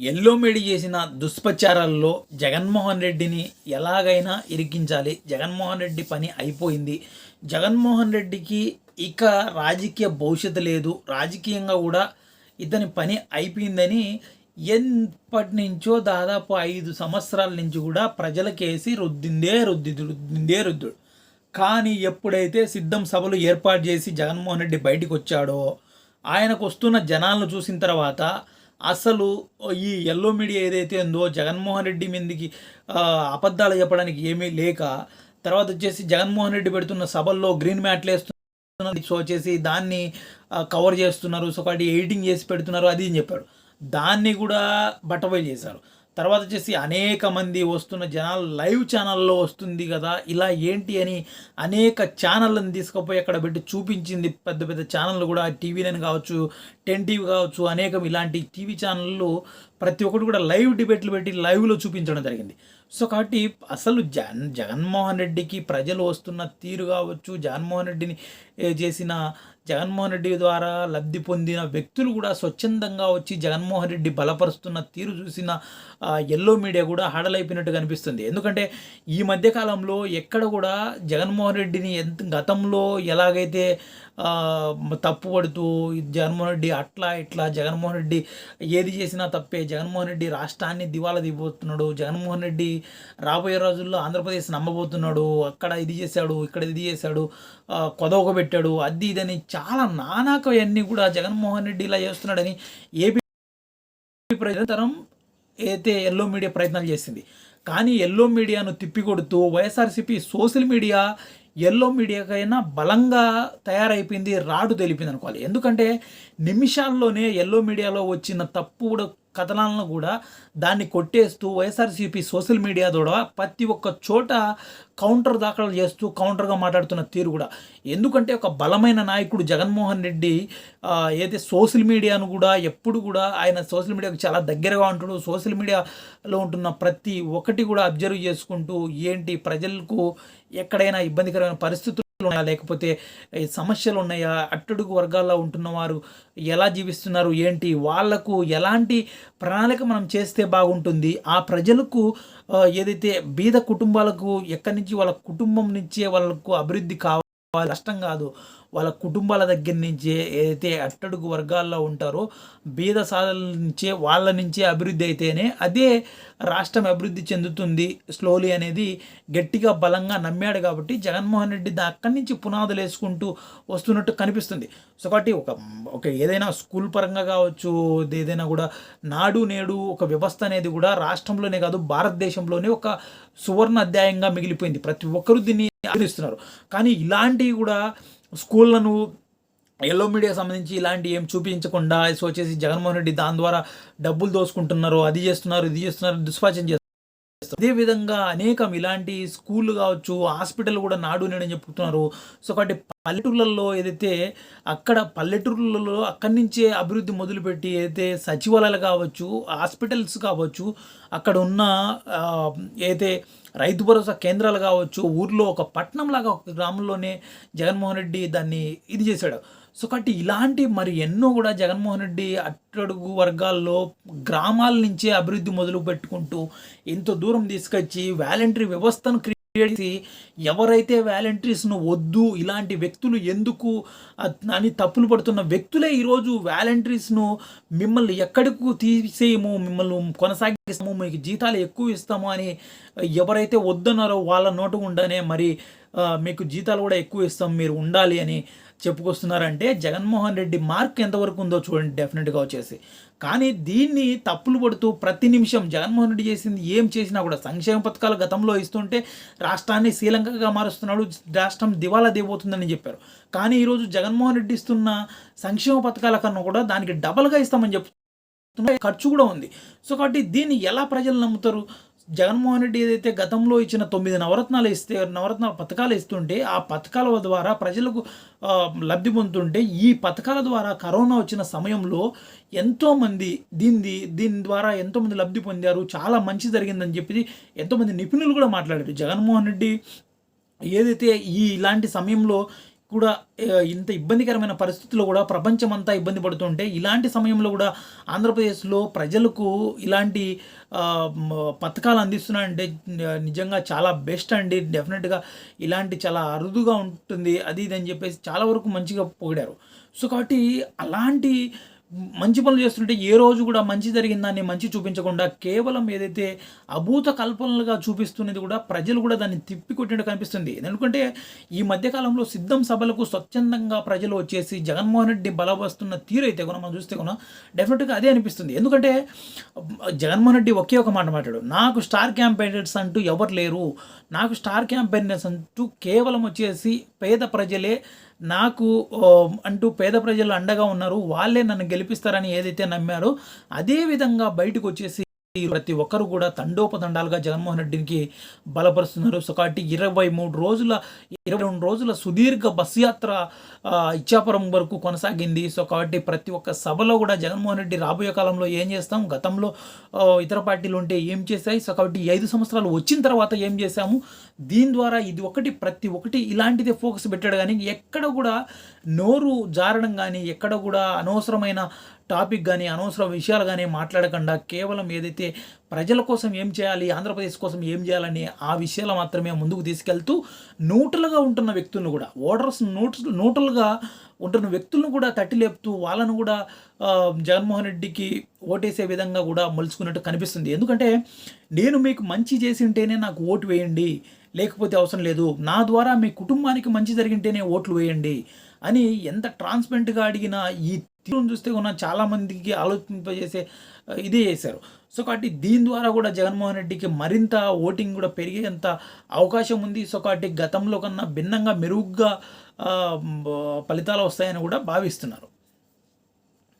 ఎల్లోమేడి చేసిన దుష్ప్రచారాల్లో జగన్మోహన్ రెడ్డిని ఎలాగైనా ఇరికించాలి. జగన్మోహన్ రెడ్డి పని అయిపోయింది. జగన్మోహన్ రెడ్డికి ఇక రాజకీయ భవిష్యత్తు లేదు. రాజకీయంగా కూడా ఇతని పని అయిపోయిందని ఎప్పటి నుంచో దాదాపు ఐదు సంవత్సరాల నుంచి కూడా ప్రజలకేసి రుద్దిందే రుద్ది రుద్దిందే రుద్దుడు కానీ ఎప్పుడైతే సిద్ధం సభలు ఏర్పాటు చేసి జగన్మోహన్ రెడ్డి బయటకు వచ్చాడో ఆయనకు వస్తున్న జనాలను చూసిన తర్వాత అసలు ఈ ఎల్లో మీడియా ఏదైతే ఉందో జగన్మోహన్ రెడ్డి మీదకి అబద్ధాలు చెప్పడానికి ఏమీ లేక తర్వాత వచ్చేసి జగన్మోహన్ రెడ్డి పెడుతున్న సభల్లో గ్రీన్ మ్యాట్లు వేస్తున్నారు సో వచ్చేసి దాన్ని కవర్ చేస్తున్నారు. సో ఒకటి ఎడిటింగ్ చేసి పెడుతున్నారు అది అని చెప్పాడు. దాన్ని కూడా బట్టబయలు చేశారు. తర్వాత వచ్చేసి అనేక మంది వస్తున్న జనాలు లైవ్ ఛానల్లో వస్తుంది కదా ఇలా ఏంటి అని అనేక ఛానళ్ళని తీసుకుపోయి అక్కడ పెట్టి చూపించింది పెద్ద పెద్ద ఛానళ్ళు కూడా టీవీలని కావచ్చు టెన్ టీవీ కావచ్చు అనేకం ఇలాంటి టీవీ ఛానళ్ళు ప్రతి ఒక్కటి కూడా లైవ్ డిబేట్లు పెట్టి లైవ్లో చూపించడం జరిగింది. సో కాబట్టి అసలు జగన్ జగన్మోహన్ రెడ్డికి ప్రజలు వస్తున్న తీరు కావచ్చు జగన్మోహన్ రెడ్డిని చేసిన జగన్మోహన్ రెడ్డి ద్వారా లబ్ధి పొందిన వ్యక్తులు కూడా స్వచ్ఛందంగా వచ్చి జగన్మోహన్ రెడ్డి బలపరుస్తున్న తీరు చూసిన ఎల్లో మీడియా కూడా హడలైపోయినట్టు కనిపిస్తుంది. ఎందుకంటే ఈ మధ్యకాలంలో ఎక్కడ కూడా జగన్మోహన్ రెడ్డిని ఎంత గతంలో ఎలాగైతే తప్పుపడుతూ తప్పు పడుతూ జగన్మోహన్ రెడ్డి అట్లా ఇట్లా జగన్మోహన్ రెడ్డి ఏది చేసినా తప్పే జగన్మోహన్ రెడ్డి రాష్ట్రాన్ని దివాలా దిగిపోతున్నాడు జగన్మోహన్ రెడ్డి రాబోయే రోజుల్లో ఆంధ్రప్రదేశ్ నమ్మబోతున్నాడు అక్కడ ఇది చేశాడు ఇక్కడ ఇది చేశాడు కొదవక పెట్టాడు అది ఇదని చాలా నానాకవన్నీ కూడా జగన్మోహన్ రెడ్డి ఇలా చేస్తున్నాడని ఏపీ ప్రజాతరం అయితే ఎల్లో మీడియా ప్రయత్నాలు చేసింది. కానీ ఎల్లో మీడియాను తిప్పికొడుతూ వైఎస్ఆర్సీపీ సోషల్ మీడియా ఎల్లో మీడియాకైనా బలంగా తయారైపోయింది రాడు తెలిపింది అనుకోవాలి ఎందుకంటే నిమిషాల్లోనే ఎల్లో మీడియాలో వచ్చిన తప్పుడు కథనాలను కూడా దాన్ని కొట్టేస్తూ వైఎస్ఆర్సీపీ సోషల్ మీడియా ద్వారా ప్రతి ఒక్క చోట కౌంటర్ దాఖలు చేస్తూ కౌంటర్గా మాట్లాడుతున్న తీరు కూడా. ఎందుకంటే ఒక బలమైన నాయకుడు జగన్మోహన్ రెడ్డి ఏదైతే సోషల్ మీడియాను కూడా ఎప్పుడు కూడా ఆయన సోషల్ మీడియాకు చాలా దగ్గరగా ఉంటాడు సోషల్ మీడియాలో ఉంటున్న ప్రతి ఒక్కటి కూడా అబ్జర్వ్ చేసుకుంటూ ఏంటి ప్రజలకు ఎక్కడైనా ఇబ్బందికరమైన పరిస్థితులు ఉన్నాయా? లేకపోతే సమస్యలు ఉన్నాయా? అట్టడుగు వర్గాల్లో ఉంటున్న వారు ఎలా జీవిస్తున్నారు? ఏంటి? వాళ్ళకు ఎలాంటి ప్రణాళిక మనం చేస్తే బాగుంటుంది? ఆ ప్రజలకు ఏదైతే బీద కుటుంబాలకు ఎక్కడి నుంచి వాళ్ళ కుటుంబం నుంచే వాళ్ళకు అభివృద్ధి కావాలి కష్టం కాదు. వాళ్ళ కుటుంబాల దగ్గర నుంచే ఏదైతే అట్టడుగు వర్గాల్లో ఉంటారో బీద సాధల నుంచే వాళ్ళ నుంచే అభివృద్ధి అయితేనే అదే రాష్ట్రం అభివృద్ధి చెందుతుంది స్లోలీ అనేది గట్టిగా బలంగా నమ్మాడు కాబట్టి జగన్మోహన్ రెడ్డి అక్కడి నుంచి పునాదులు వేసుకుంటూ వస్తున్నట్టు కనిపిస్తుంది. సో కాబట్టి ఒక ఒక ఏదైనా స్కూల్ పరంగా కావచ్చు ఏదైనా కూడా నాడు నేడు ఒక వ్యవస్థ అనేది కూడా రాష్ట్రంలోనే కాదు భారతదేశంలోనే ఒక సువర్ణ అధ్యాయంగా మిగిలిపోయింది. ప్రతి ఒక్కరు దీన్ని ఆదరిస్తున్నారు కానీ ఇలాంటివి కూడా స్కూళ్ళను ఎల్లో మీడియా సంబంధించి ఇలాంటి ఏం చూపించకుండా సో వచ్చేసి జగన్మోహన్ రెడ్డి దాని ద్వారా డబ్బులు దోసుకుంటున్నారు అది చేస్తున్నారు ఇది చేస్తున్నారు దుష్పాచం చేస్తున్నారు. చేస్తారు అదేవిధంగా అనేకం ఇలాంటి స్కూల్ కావచ్చు హాస్పిటల్ కూడా నాడు నేడని చెప్తున్నారు. సో కాబట్టి పల్లెటూర్లలో ఏదైతే అక్కడ పల్లెటూర్లలో అక్కడి నుంచే అభివృద్ధి మొదలుపెట్టి ఏదైతే సచివాలయాలు కావచ్చు హాస్పిటల్స్ కావచ్చు అక్కడ ఉన్న ఏదైతే రైతు భరోసా కేంద్రాలు కావచ్చు ఊర్లో ఒక పట్టణం లాగా ఒక గ్రామంలోనే జగన్మోహన్ రెడ్డి దాన్ని ఇది చేశాడు. సో కాబట్టి ఇలాంటి మరి ఎన్నో కూడా జగన్మోహన్ రెడ్డి అట్టడుగు వర్గాల్లో గ్రామాల నుంచే అభివృద్ధి మొదలు పెట్టుకుంటూ ఇంత దూరం తీసుకొచ్చి వాలంటరీ వ్యవస్థను క్రియేట్ చేసి ఎవరైతే వాలంటీర్స్ను వద్దు ఇలాంటి వ్యక్తులు ఎందుకు అని తప్పులు పడుతున్న వ్యక్తులే ఈరోజు వాలంటీర్స్ను మిమ్మల్ని ఎక్కడికి తీసేయము మిమ్మల్ని కొనసాగిస్తాము మీకు జీతాలు ఎక్కువ ఇస్తాము అని ఎవరైతే వద్దన్నారో వాళ్ళ నోటు ఉండనే మరి మీకు జీతాలు కూడా ఎక్కువ ఇస్తాం మీరు ఉండాలి అని చెప్పుకొస్తున్నారంటే జగన్మోహన్ రెడ్డి మార్క్ ఎంతవరకు ఉందో చూడండి డెఫినెట్గా వచ్చేసి. కానీ దీన్ని తప్పులు పడుతూ ప్రతి నిమిషం జగన్మోహన్ రెడ్డి చేసింది ఏం చేసినా కూడా సంక్షేమ పథకాలు గతంలో ఇస్తుంటే రాష్ట్రాన్ని శ్రీలంకగా మారుస్తున్నాడు రాష్ట్రం దివాలా దిగబోతుందని చెప్పారు. కానీ ఈరోజు జగన్మోహన్ రెడ్డి ఇస్తున్న సంక్షేమ పథకాల కన్నా కూడా దానికి డబల్గా ఇస్తామని చెప్తున్నారు. ఖర్చు కూడా ఉంది. సో కాబట్టి దీన్ని ఎలా ప్రజలు నమ్ముతారు? జగన్మోహన్ రెడ్డి ఏదైతే గతంలో ఇచ్చిన తొమ్మిది నవరత్నాలు ఇస్తే నవరత్నాల పథకాలు ఇస్తుంటే ఆ పథకాల ద్వారా ప్రజలకు లబ్ధి పొందుతుంటే ఈ పథకాల ద్వారా కరోనా వచ్చిన సమయంలో ఎంతోమంది దీన్ని దీని ద్వారా ఎంతోమంది లబ్ధి పొందారు చాలా మంచి జరిగిందని చెప్పి ఎంతోమంది నిపుణులు కూడా మాట్లాడారు. జగన్మోహన్ రెడ్డి ఏదైతే ఈ ఇలాంటి సమయంలో కూడా ఇంత ఇబ్బందికరమైన పరిస్థితుల్లో కూడా ప్రపంచమంతా ఇబ్బంది పడుతుంటే ఇలాంటి సమయంలో కూడా ఆంధ్రప్రదేశ్లో ప్రజలకు ఇలాంటి పథకాలు అందిస్తున్నారంటే నిజంగా చాలా బెస్ట్ అండి. డెఫినెట్గా ఇలాంటి చాలా అరుదుగా ఉంటుంది. అది ఇది అని చెప్పేసి చాలా వరకు మంచిగా పొగిడారు సో కాబట్టి అలాంటి మంచి పనులు చేస్తుంటే ఏ రోజు కూడా మంచి జరిగిందాన్ని మంచి చూపించకుండా కేవలం ఏదైతే అభూత కల్పనలుగా చూపిస్తున్నది కూడా ప్రజలు కూడా దాన్ని తిప్పికొట్టినట్టు కనిపిస్తుంది. ఎందుకంటే ఈ మధ్యకాలంలో సిద్ధం సభలకు స్వచ్ఛందంగా ప్రజలు వచ్చేసి జగన్మోహన్ రెడ్డి బలవస్తున్న తీరు అయితే కూడా మనం చూస్తే కూడా డెఫినెట్గా అదే అనిపిస్తుంది. ఎందుకంటే జగన్మోహన్ రెడ్డి ఒకే ఒక మాట మాట్లాడు నాకు స్టార్ క్యాంపెయినర్స్ అంటూ ఎవరు లేరు. నాకు స్టార్ క్యాంపెయినర్స్ అంటూ కేవలం వచ్చేసి పేద ప్రజలే నాకు అంటూ పేద ప్రజలు అండగా ఉన్నారు. వాళ్ళే నన్ను గెలిపిస్తారని ఏదైతే నమ్మారో అదే విధంగా బయటకు వచ్చేసి ప్రతి ఒక్కరు కూడా తండోపతండాలుగా జగన్మోహన్ రెడ్డికి బలపరుస్తున్నారు. సో కాబట్టి ఇరవై మూడు రోజుల ఇరవై రెండు రోజుల సుదీర్ఘ బస్సు యాత్ర ఇచ్చాపురం వరకు కొనసాగింది. సో కాబట్టి ప్రతి ఒక్క సభలో కూడా జగన్మోహన్ రెడ్డి రాబోయే కాలంలో ఏం చేస్తాం? గతంలో ఇతర పార్టీలు ఉంటే ఏం చేశాయి? సో కాబట్టి ఈ ఐదు సంవత్సరాలు వచ్చిన తర్వాత ఏం చేశాము? దీని ద్వారా ఇది ఒకటి ప్రతి ఒక్కటి ఇలాంటిదే ఫోకస్ పెట్టాడు. కానీ ఎక్కడ కూడా నోరు జారడం కానీ ఎక్కడ కూడా అనవసరమైన టాపిక్ కానీ అనవసర విషయాలు కానీ మాట్లాడకుండా కేవలం ఏదైతే ప్రజల కోసం ఏం చేయాలి ఆంధ్రప్రదేశ్ కోసం ఏం చేయాలని ఆ విషయాలు మాత్రమే ముందుకు తీసుకెళ్తూ న్యూట్రల్గా ఉంటున్న వ్యక్తులను కూడా ఓటర్స్ న్యూట్ర న్యూట్రల్గా ఉంటున్న వ్యక్తులను కూడా తట్టి లేపుతూ వాళ్ళను కూడా జగన్మోహన్ రెడ్డికి ఓటేసే విధంగా కూడా మలుచుకున్నట్టు కనిపిస్తుంది. ఎందుకంటే నేను మీకు మంచి చేసి ఉంటేనే నాకు ఓటు వేయండి లేకపోతే అవసరం లేదు. నా ద్వారా మీ కుటుంబానికి మంచి జరిగింటేనే ఓట్లు వేయండి అని ఎంత ట్రాన్స్పరెంట్గా అడిగిన ఈ తీరును చూస్తే ఉన్న చాలామందికి ఆలోచింపజేసే ఇదే చేశారు. సో కాబట్టి దీని ద్వారా కూడా జగన్మోహన్ రెడ్డికి మరింత ఓటింగ్ కూడా పెరిగేంత అవకాశం ఉంది. సో కాబట్టి గతంలో కన్నా భిన్నంగా మెరుగ్గా ఫలితాలు వస్తాయని కూడా భావిస్తున్నారు.